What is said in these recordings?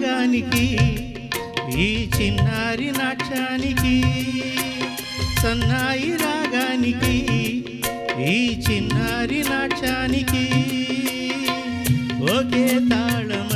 రాగానికి ఈ చిన్నారి నాట్యానికి సన్నాయి రాగానికి ఈ చిన్నారి నాట్యానికి ఒకే తాళం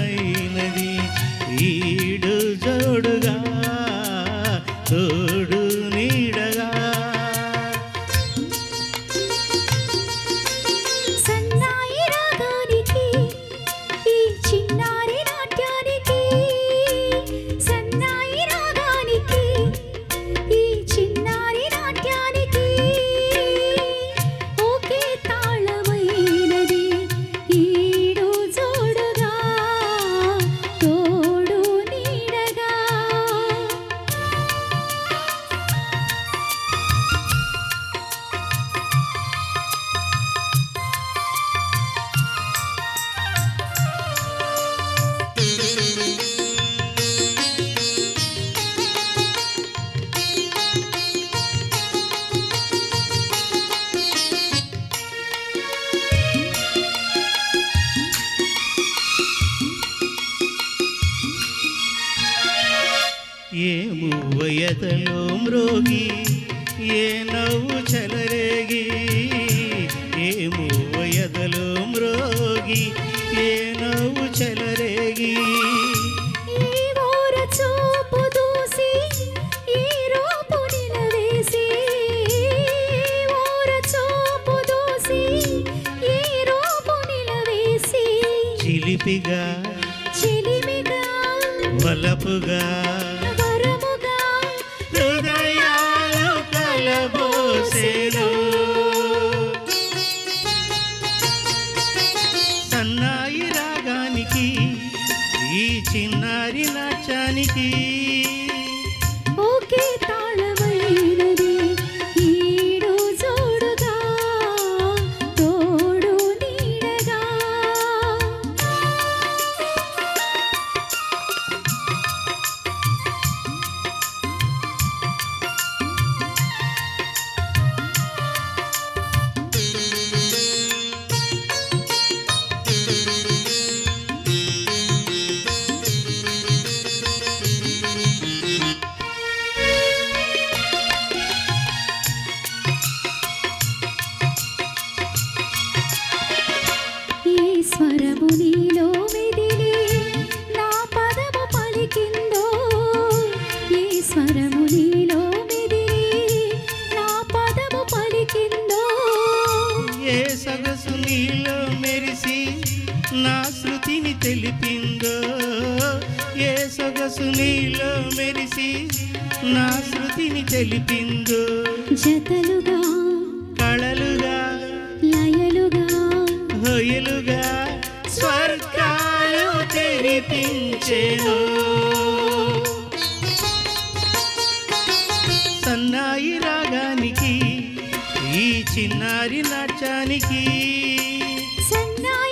ఏ మువ్వయతలో మ్రోగి ఏ నవ్వు చెలరేగి ఏ మువ్వయతలో మ్రోగి ఏ నవ్వు చెలరేగి. ఈ ఓర చూపు ఈ చిన్నారి నాట్యానికి ఓకే తా స్వరము నీలో మెదిలి నా పదము పలికిందో ఈ స్వరము నీలో మెదిలి నా పదము పలికిందో. ఏ సొగసు నీలో మెరిసి నా శృతిని తెలిపిందో ఏ సొగసు నీలో మెరిసి నా శృతిని తెలిపిందో. జతలుగా తెరిపించెను సన్నాయి రాగానికి ఈ చిన్నారి నాట్యానికి సన్నాయి